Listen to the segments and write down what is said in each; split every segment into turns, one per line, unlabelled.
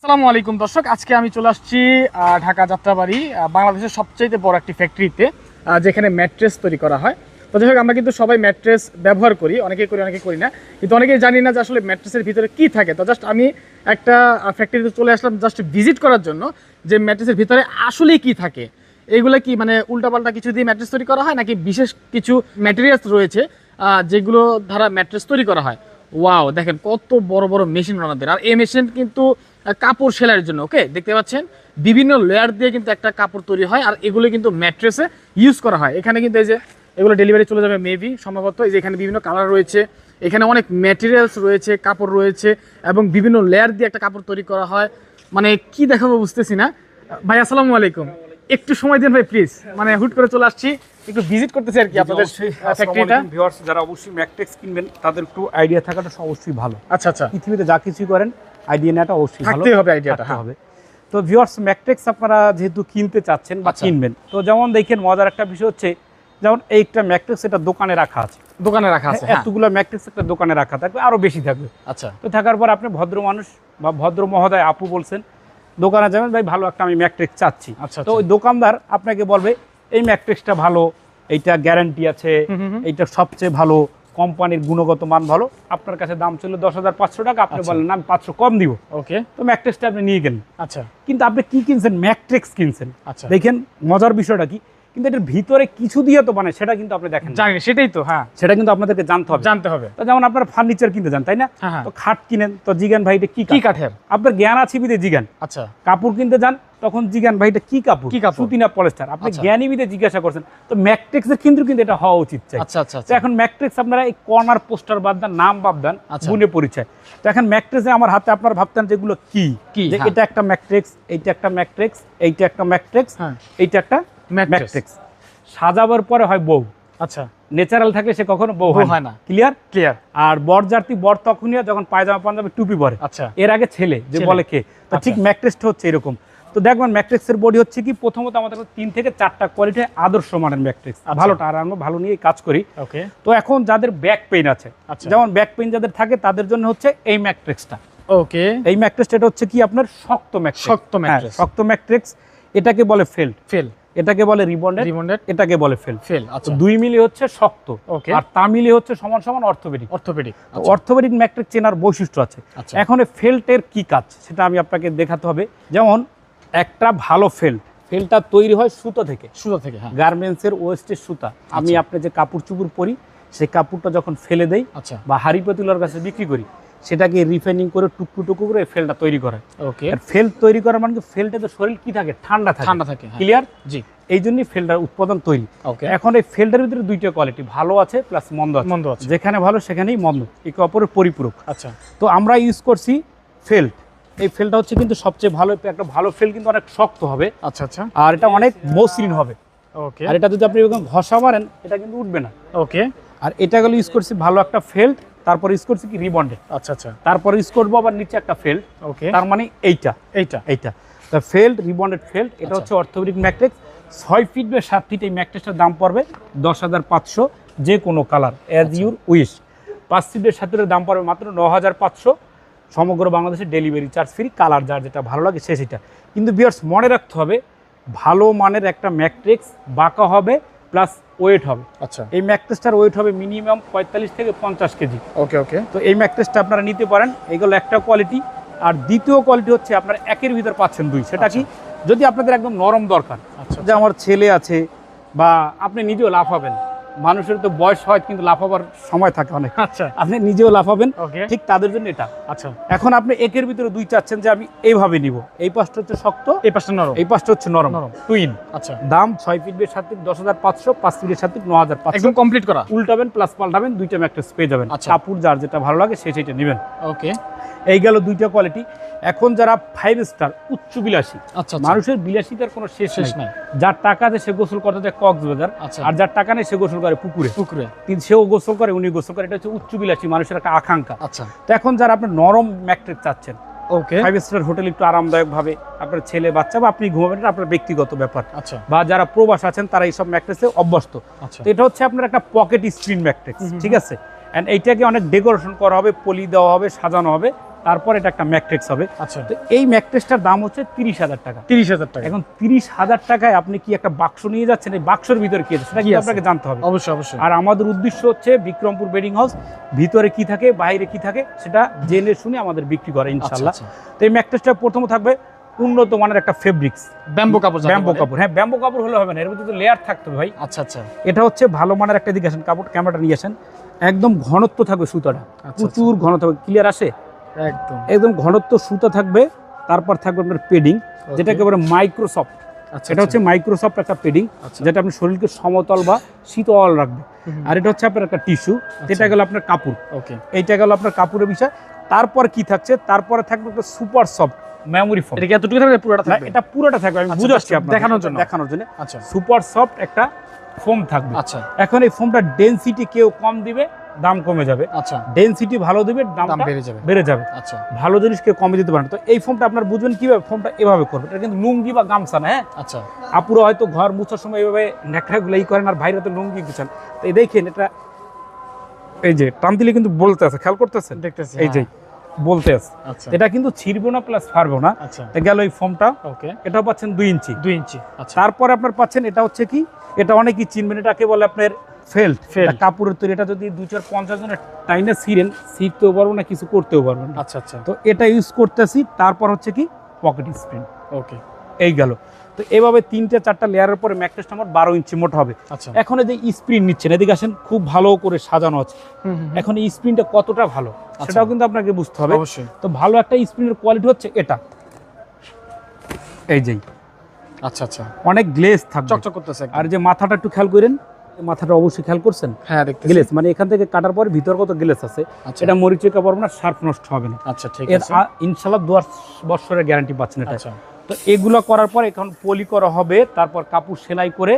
আসসালামু আলাইকুম দর্শক, আজকে আমি চলে আসছি ঢাকা যাত্রাবাড়ি বাংলাদেশের সবচেয়ে বড় একটি ফ্যাক্টরিতে যেখানে ম্যাট্রেস তৈরি করা হয়। তো যাই আমরা কিন্তু সবাই ম্যাট্রেস ব্যবহার করি, অনেকেই করি অনেকে করি না। কিন্তু অনেকেই জানি না যে আসলে ম্যাট্রেসের ভিতরে কি থাকে। তো জাস্ট আমি একটা ফ্যাক্টরিতে চলে আসলাম জাস্ট ভিজিট করার জন্য, যে ম্যাট্রেসের ভিতরে আসলে কি থাকে। এইগুলো কি মানে উল্টাপাল্টা কিছু দিয়ে ম্যাট্রেস তৈরি করা হয়, নাকি বিশেষ কিছু ম্যাটেরিয়ালস রয়েছে যেগুলো দ্বারা ম্যাট্রেস তৈরি করা হয়? ওয়াও দেখেন কত বড় বড় মেশিন ওনাদের। আর এই মেশিন কিন্তু কাপড় সেলাইয়ের জন্য ওকে দেখতে পাচ্ছেন? বিভিন্ন লেয়ার দিয়ে কিন্তু একটা কাপড় তৈরি হয় আর এগুলো কিন্তু ম্যাট্রেসে ইউজ করা হয়। এখানে কিন্তু এই যে এগুলো ডেলিভারি চলে যাবে মেবি সম্ভবত এই যে এখানে বিভিন্ন কালার রয়েছে। এখানে অনেক ম্যাটেরিয়ালস রয়েছে কাপড় রয়েছে এবং বিভিন্ন লেয়ার দিয়ে একটা কাপড় তৈরি করা হয়। মানে কি দেখাবো বুঝতেছি না। ভাই আসসালামু আলাইকুম। একটু সময় দিন ভাই প্লিজ মানে হুট করে চলে আসছি। একটু ভিজিট করতেছি আর কি আপনাদের ফ্যাক্টরিটা
ভিউয়ার্স যারা অবশ্যই ম্যাকটেক্স কিনবেন তাদের একটু আইডিয়া থাকাটা অবশ্যই ভালো।
আচ্ছা আচ্ছা।
পৃথিবীতে যা কিছুই করেন আইডিয়া নেওয়াটা অবশ্যই ভালো।
হবে আইডিয়াটা
হবে। তো ভিউয়ার্স ম্যাকটেক্স আপনারা যেহেতু কিনতে চাচ্ছেন বা
আচ্ছা।
কিনবেন তো যেমন দেখেন মজার একটা বিষয় হচ্ছে যেমন এইটা ম্যাকটেক্স এটা দোকানে রাখা আছে।
দোকানে রাখা আছে হ্যাঁ
এতগুলো ম্যাকটেক্স একটা দোকানে রাখা থাকবে আরও বেশি থাকবে।
আচ্ছা।
তো থাকার পর আপনি ভদ্র মানুষ বা ভদ্র মহোদয় আপু বলছেন দোকানে যাবেন ভাই ভালো একটা আমি ম্যাকট্রিক্স চাচ্ছি।
আচ্ছা,
তো ওই দোকানদার আপনাকে বলবে এই ম্যাকট্রিক্সটা ভালো এইটা গ্যারান্টি আছে। এইটা সবচেয়ে ভালো। কোম্পানির গুণগত মান ভালো আপনার কাছে দাম ছিল দশ হাজার পাঁচশো টাকা আপনি
আচ্ছা।
বললেন আমি পাঁচশো কম দিব।
ওকে।
তো ম্যাকট্রিক্সটা আপনি নিয়ে গেলেন।
আচ্ছা।
কিন্তু আপনি কি কিনছেন? ম্যাকট্রিক্স কিনছেন।
আচ্ছা।
দেখেন মজার বিষয়টা কি? কিন্তু এটার ভিতরে কিছু দিয়ে তো বানায় সেটা কিন্তু আপনি দেখেন।
জানি সেটাই তো হ্যাঁ।
সেটা কিন্তু আপনাদেরকে জানতে হবে।
জানতে হবে।
তো যেমন আপনার ফার্নিচার কিনতে যান তাই না?
হ্যাঁ হ্যাঁ।
তো খাট কিনেন তো জিগান ভাই এটা কি
কি
কাঠ?
কাঠের?
আপনার জ্ঞান আছে বিদে জিগান
আচ্ছা।
কাপড় কিনতে যান তখন জিগান ভাই এটা কি কাপড়?
কি কাপড়?
সুতি না পলেস্টার। আপনি
আচ্ছা।
জ্ঞানী বিদে জিজ্ঞাসা করছেন। তো ম্যাকট্রিক্সের কিন্তু কিন্তু এটা হওয়া উচিত চাই।
আচ্ছা আচ্ছা
তো
আচ্ছা
এখন ম্যাকট্রিক্স আপনারা এই কর্নার পোস্টার বাদ দেন নাম বাদ দেন
আচ্ছা।
গুণে পরিচয়। তো এখন ম্যাকট্রিক্সে আমার হাতে আপনার ভাবতেন যেগুলো কি?
হ্যাঁ।
এটা একটা ম্যাট্রিক্স এইটা একটা ম্যাকট্রিক্স এইটা একটা ম্যাকট্রিক্স
হ্যাঁ।
এইটা একটা
ম্যাট্রেস
ম্যাকট্রিক্স সাজাবার পরে হয় বউ।
আচ্ছা।
ন্যাচারাল থাকলে সে কখনো বউ হয় না। ক্লিয়ার
ক্লিয়ার
আর বরযাত্রী বর তখনই যখন পায়জামা পাঞ্জাবি টুপি পরে।
আচ্ছা।
এর আগে ছেলে যে বলে কে। তো
আচ্ছা।
ঠিক ম্যাট্রিক্সটা হচ্ছে এরকম। তো দেখবেন ম্যাট্রিক্সের বডি হচ্ছে কি? প্রথমত আমাদের তিন থেকে চারটা কোয়ালিটি আদর্শ মানের ম্যাট্রিক্স। ভালোটা আর আমরা ভালো নিয়ে কাজ করি।
ওকে
তো এখন যাদের ব্যাক পেইন আছে
আচ্ছা।
যেমন ব্যাক পেইন যাদের থাকে তাদের জন্য হচ্ছে এই ম্যাট্রিক্সটা
ওকে
এই ম্যাট্রিক্সটা হচ্ছে কি আপনার? শক্ত ম্যাট্রিক্স
শক্ত mattress।
শক্ত ম্যাট্রিক্স এটাকে বলে ফেল্ড
ফেল
এটাকে বলে রিবন্ডেড
রিমন্ডেড
এটাকে বলে
ফেল।
ফেল
আচ্ছা।
দুই মিলি হচ্ছে শক্ত
ওকে।
আর তা মিলিয়ে হচ্ছে সমান সমান অর্থোপেডিক।
অর্থোপেডিক
অর্থোপেডিক ম্যাট্রিক চেনার বৈশিষ্ট্য আছে।
আচ্ছা।
এখন ফেল্টের কি কাজ সেটা আমি আপনাকে দেখাতে হবে। যেমন একটা ভালো ফেল্ট ফেল্টটা তৈরি হয় সুতো থেকে।
সুতা থেকে হ্যাঁ।
গার্মেন্টসের ওয়েস্টের সুতা। আমি আপনি যে কাপড় চুপড় পরি সেই কাপড়টা যখন ফেলে দেই
আচ্ছা।
বা হাড়ি পেতুলার কাছে বিক্রি করি সেটাকে রিফাইনিং করে টুকরো টুকরো করে ফেলটা তৈরি করে।
ওকে
আর ফেল্ট তৈরি করার মানে কি? ফেল্টে তো শরীর কি থাকে? ঠান্ডা থাকে।
ঠান্ডা থাকে
ক্লিয়ার
জি।
এই জন্যই ফেল্টার উৎপাদন তৈরি।
ওকে
এখন এই ফেল্টের ভিতরে দুইটা কোয়ালিটি ভালো আছে প্লাস মন্দ আছে।
মন্দ আছে।
যেখানে ভালো সেখানেই মন্দ। একে অপরের পরিপূরক।
আচ্ছা।
তো আমরা ইউজ করছি ফেল্ট এই ফেলটা হচ্ছে কিন্তু সবচেয়ে ভালো একটা ভালো ফেল কিন্তু অনেক শক্ত হবে।
আচ্ছা আচ্ছা।
আর এটা অনেক মসৃণ হবে।
ওকে
আর এটা যদি আপনি এরকম ঘষা মারেন এটা কিন্তু উঠবে না।
ওকে
আর এটা গেলে ইউজ করছি ভালো একটা ফেল্ট তারপর ইউজ করছি কি? রিবন্ডে
আচ্ছা আচ্ছা।
তারপর ইউজ করব আবার নিচে একটা ফেল্ট
ওকে
তার মানে এইটা।
এইটা।
এইটা। তা ফেল্ট রিবন্ডেড ফেল্ট এটা
আচ্ছা।
হচ্ছে অর্থোপেডিক ম্যাট্রিক্স। ছয় ফিট বা সাত ফিট এই ম্যাট্রিক্সটার দাম পড়বে দশ হাজার পাঁচশো যে কোনো কালার অ্যাজ। ইউর উইশ পাঁচ ফিটের সাথের দাম পড়বে মাত্র ন হাজার পাঁচশো। সমগ্র বাংলাদেশে ডেলিভারি চার্জ ফ্রি কালার যার যেটা ভালো লাগে সে সেটা। কিন্তু বিয়ার্স মনে রাখতে হবে ভালো মানের একটা ম্যাট্রিক্স বাঁকা হবে প্লাস ওয়েট হবে।
আচ্ছা।
এই ম্যাট্রিক্সটার ওয়েট হবে মিনিমাম পঁয়তাল্লিশ থেকে পঞ্চাশ কেজি।
ওকে ওকে।
তো এই ম্যাট্রেসটা আপনারা নিতে পারেন। এগুলো একটা কোয়ালিটি। আর দ্বিতীয় কোয়ালিটি হচ্ছে আপনার একের ভিতর পাচ্ছেন দুই। সেটা কি? যদি আপনাদের একদম নরম দরকার
আচ্ছা
যে আমার ছেলে আছে বা আপনি নিজেও লাফাবেন। মানুষের তো বয়স হয় কিন্তু লাফাবার সময় থাকে অনেক।
আচ্ছা।
আপনি নিজেও লাফাবেন ঠিক তাদের জন্য এটা।
আচ্ছা।
এখন আপনি একের ভিতরে দুই চাচ্ছেন যে আমি এইভাবে নিব। এই পাশটা হচ্ছে শক্ত
এই পাশটা নরম।
এই পাশটা হচ্ছে নরম।
নরম।
টুইন
আচ্ছা।
দাম ছয় ফিট বেশ সাত ফিট দশ হাজার পাঁচশো পাঁচ ফিটের সাত ফিট ন হাজার
একদম কমপ্লিট করা।
উল্টাবেন প্লাস পাল্টাবেন দুইটা ম্যাট্রেস পেয়ে যাবেন।
আচ্ছা।
কাপড় যার যেটা ভালো লাগে সে সেটা নেবেন।
ওকে।
এই গেল দুইটা কোয়ালিটি এখন যারা ফাইভ স্টার উচ্চ বিলাসী
আচ্ছা আচ্ছা।
মানুষের বিলাসিতার কোনো শেষ
শেষ
নাই।
নাই।
যার টাকা আছে সে গোসল করতে যায় কক্সবাজার।
আচ্ছা।
আর যার টাকা নেই সে গোসল করে পুকুরে।
পুকুরে।
কিন্তু সেও গোসল করে উনি গোসল করে। এটা হচ্ছে উচ্চ বিলাসী মানুষের একটা আকাঙ্ক্ষা।
আচ্ছা।
তো এখন যারা আপনার নরম ম্যাট্রেস চাচ্ছেন
ওকে।
ফাইভ স্টার হোটেল একটু আরামদায়ক ভাবে আপনার ছেলে বাচ্চা বা আপনি ঘুমাবেন আপনার ব্যক্তিগত ব্যাপার।
আচ্ছা।
বা যারা প্রবাস আছেন তারা এইসব ম্যাট্রেসে অভ্যস্ত।
আচ্ছা।
তো এটা হচ্ছে আপনার একটা পকেট স্ক্রিন ম্যাট্রেস ঠিক আছে? অ্যান্ড এইটাকে অনেক ডেকোরেশন করা হবে পলি দেওয়া হবে সাজানো হবে। তারপর এটা একটা ম্যাট্রিক্স হবে।
আচ্ছা।
তো এই ম্যাট্রিক্সটার দাম হচ্ছে তিরিশ হাজার টাকা।
তিরিশ হাজার টাকা।
এখন তিরিশ হাজার টাকায় আপনি কি একটা বাক্স নিয়ে যাচ্ছেন? এই বাক্সের ভিতরে কি আছে? সেটা
কি
আপনাকে জানতে হবে।
অবশ্যই অবশ্যই।
আর আমাদের উদ্দেশ্য হচ্ছে বিক্রমপুর বেডিং হাউস। ভিতরে কি থাকে বাইরে কি থাকে সেটা জেনে শুনে আমাদের বিক্রি করে ইনশাল্লাহ
আচ্ছা,
তো এই ম্যাট্রেসটা প্রথম থাকবে উন্নত মানের একটা ফেব্রিক্স
ব্যাম্বো কাপড়
ব্যাম্বো কাপড়। হ্যাঁ ব্যাম্বো কাপড় হলে হবে না এর মধ্যে তো লেয়ার থাকতে হবে ভাই।
আচ্ছা আচ্ছা।
এটা হচ্ছে ভালো মানের একটা দিকে আসেন কাপড় ক্যামেরাটা নিয়ে আসেন। একদম ঘনত্ব থাকবে সুতাটা।
আচ্ছা,
প্রচুর ঘনত্ব ক্লিয়ার আসে?
একদম।
একদম ঘনত্ব সুতা থাকবে তারপর থাকবে আপনার পেডিং যেটাকে বলে মাইক্রোসফট
আচ্ছা
এটা হচ্ছে মাইক্রোসফট একটা পেডিং
আচ্ছা।
যেটা আপনার শরীরকে সমতল বা শীতল রাখবে। আর এটা হচ্ছে আপনার একটা টিস্যু যেটা গেল আপনার কাপড়।
ওকে
এইটা গেল আপনার কাপড়ের বিষয়। তারপর কি থাকছে? তারপরে থাকবে একটা সুপার সফট মেমোরি ফোম
এটা এতটুকু থাকবে পুরোটা থাকবে?
এটা পুরোটা থাকবে আমি
আচ্ছা,
বুঝাচ্ছি আপনাকে
দেখানোর জন্য।
দেখানোর জন্য।
আচ্ছা।
সুপার সফট একটা ফোম থাকবে।
আচ্ছা।
এখন এই ফোমটা ডেনসিটি কেউ কম দিবে দাম কমে যাবে।
আচ্ছা।
ডেনসিটি ভালো দিবে
দাম বেড়ে যাবে।
বেড়ে যাবে।
আচ্ছা।
ভালো জিনিস কেউ কমে দিতে পারে না। তো এই ফোমটা আপনার বুঝবেন কীভাবে ফোমটা এভাবে করবে। এটা কিন্তু লুঙ্গি বা গামছা না হ্যাঁ?
আচ্ছা।
আপুরা হয়তো ঘর মুছার সময় এভাবে ন্যাকড়াগুলো ই করেন আর ভাইরা তো লুঙ্গি গুছান। তো এই দেখেন এটা এই যে টান দিলে কিন্তু বলতে আছে খেয়াল করতেছেন?
দেখতেছি
এই যে বলতে আছে।
হ্যাঁ। আচ্ছা।
এটা কিন্তু ছিড়বো না প্লাস ফারবো না।
আচ্ছা।
গেল এই ফোমটা
ওকে।
এটাও পাচ্ছেন দুই ইঞ্চি।
দুই ইঞ্চি আচ্ছা।
তারপরে আপনার পাচ্ছেন এটা হচ্ছে কি? এটা অনেকেই চিনবেন এটাকে বলে আপনার ফেল্ট। কাপড়ের তৈরি এটা যদি দুই চার পঞ্চাশ জনের টাইনে ছিঁড়েন ছিঁড়তেও পারব না কিছু করতেও পারবেন না।
আচ্ছা আচ্ছা।
তো এটা ইউজ করতেছি তারপর হচ্ছে কি পকেট স্প্রিন
ওকে
এই গেল। তো এইভাবে তিনটে চারটা লেয়ারের পরে ম্যাট্রেসটা আমার বারো ইঞ্চি মোটা হবে।
আচ্ছা।
এখন এই যে স্প্রিন নিচ্ছেন এদিকে আসেন খুব ভালো করে সাজানো আছে। এখন এই স্প্রিনটা কতটা ভালো? সেটাও কিন্তু আপনাকে বুঝতে হবে।
অবশ্যই।
তো ভালো একটা স্প্রিনের কোয়ালিটি হচ্ছে এটা। এই যেই
আচ্ছা আচ্ছা।
অনেক গ্লেজ থাকবে।
চকচক করতেছে
আর যে মাথাটা একটু খেয়াল করেন মাথাটা অবশ্যই খেয়াল করছেন?
হ্যাঁ
গ্লেস মানে এখান থেকে কাটার পরে ভিতর কত গ্লেস আছে।
আচ্ছা।
এটা মরিচে কাপড় না শার্প নষ্ট হবে না।
আচ্ছা ঠিক আছে।
ইনশাল্লাহ দশ বছরের গ্যারান্টি পাচ্ছেন এটা
আচ্ছা।
তো এগুলো করার পর এখন পলি করা হবে তারপর কাপড় সেলাই করে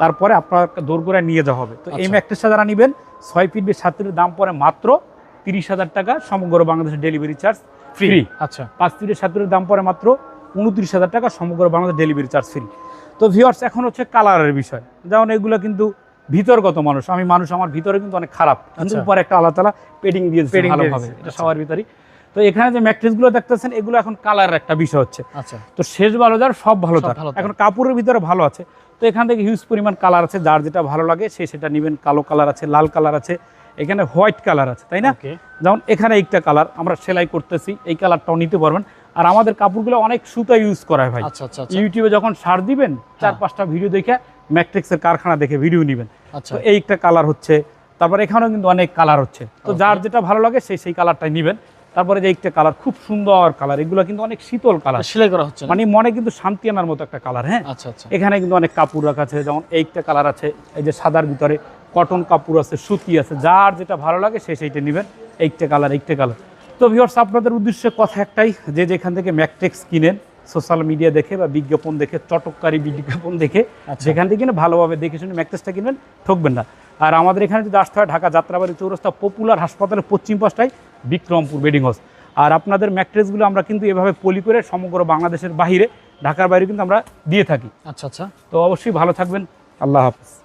তারপরে আপনার দোরগোড়া নিয়ে যাওয়া হবে। তো এই
আচ্ছা।
ম্যাট্রেসটা যারা নেবেন ছয় ফিট বেশ সাত ফিটের দাম পড়ে মাত্র তিরিশ হাজার টাকা সমগ্র বাংলাদেশের ডেলিভারি চার্জ ফ্রি।
আচ্ছা।
পাঁচ ফিটের সাত ফিটের দাম পড়ে মাত্র উনত্রিশ হাজার টাকা সমগ্র বাংলাদেশ ডেলিভারি চার্জ ফ্রি। তো ভিওয়ার্স এখন হচ্ছে কালারের বিষয়। যেমন এগুলো কিন্তু ভিতরগত মানুষ। আমি মানুষ আমার ভিতরে কিন্তু অনেক খারাপ। কিন্তু
আচ্ছা।
উপরে একটা আল্লাহ তালা পেডিং দিয়ে ভালোভাবে এটা
আচ্ছা।
সবার ভিতরেই। তো এখানে যে ম্যাট্রেসগুলো দেখতেছেন এগুলো এখন কালারের একটা বিষয় হচ্ছে।
আচ্ছা।
তো শেষ ভালো যার সব ভালো তার। এখন কাপড়ের ভিতরে ভালো আছে। তো এখান থেকে হিউজ পরিমাণ কালার আছে যার যেটা ভালো লাগে সে সেটা নেবেন। কালো কালার আছে লাল কালার আছে এখানে হোয়াইট কালার আছে তাই না? যেমন এখানে একটা কালার আমরা সেলাই করতেছি এই কালারটাও নিতে পারবেন। আর আমাদের কাপড়গুলো অনেক সুতা ইউজ করা হয় ভাই।
আচ্ছা আচ্ছা
ইউটিউবে যখন সার দিবেন চার
হ্যাঁ।
পাঁচটা ভিডিও দেখে ম্যাট্রিক্সের কারখানা দেখে ভিডিও নেবেন।
আচ্ছা।
তো এই একটা কালার হচ্ছে। তারপর এখানেও কিন্তু অনেক কালার হচ্ছে। তো যার যেটা ভালো লাগে সেই সেই কালারটাই নেবেন। তারপরে যে একটা কালার খুব সুন্দর কালার এগুলো কিন্তু অনেক শীতল কালার
সেলাই করা হচ্ছে
মানে মনে কিন্তু শান্তি আনার মতো একটা কালার হ্যাঁ?
আচ্ছা আচ্ছা।
এখানে কিন্তু অনেক কাপড় রাখা আছে যেমন এইটা কালার আছে এই যে সাদার ভিতরে কটন কাপড় আছে সুতি আছে যার যেটা ভালো লাগে সে সেইটা নেবেন। এইটা কালার এইটা কালার তো ভিউয়ার্স আপনাদের উদ্দেশ্যে কথা একটাই যে যেখান থেকে ম্যাট্রিক্স কিনেন সোশ্যাল মিডিয়া দেখে বা বিজ্ঞাপন দেখে চটককারী বিজ্ঞাপন দেখে
আচ্ছা।
যেখান থেকে কিনে ভালোভাবে দেখে শুনে ম্যাট্রিক্সটা কিনবেন ঠকবেন না। আর আমাদের এখানে যদি আসতে হয় ঢাকা যাত্রাবাড়ি চৌরাস্তা পপুলার হাসপাতালের পশ্চিম পাশটায় বিক্রমপুর বেডিং হাউস আর আপনাদের ম্যাট্রেসগুলো আমরা কিন্তু এভাবে পলি করে সমগ্র বাংলাদেশের বাইরে ঢাকার বাইরে কিন্তু আমরা দিয়ে থাকি।
আচ্ছা আচ্ছা।
তো অবশ্যই ভালো থাকবেন। আল্লাহ হাফিজ।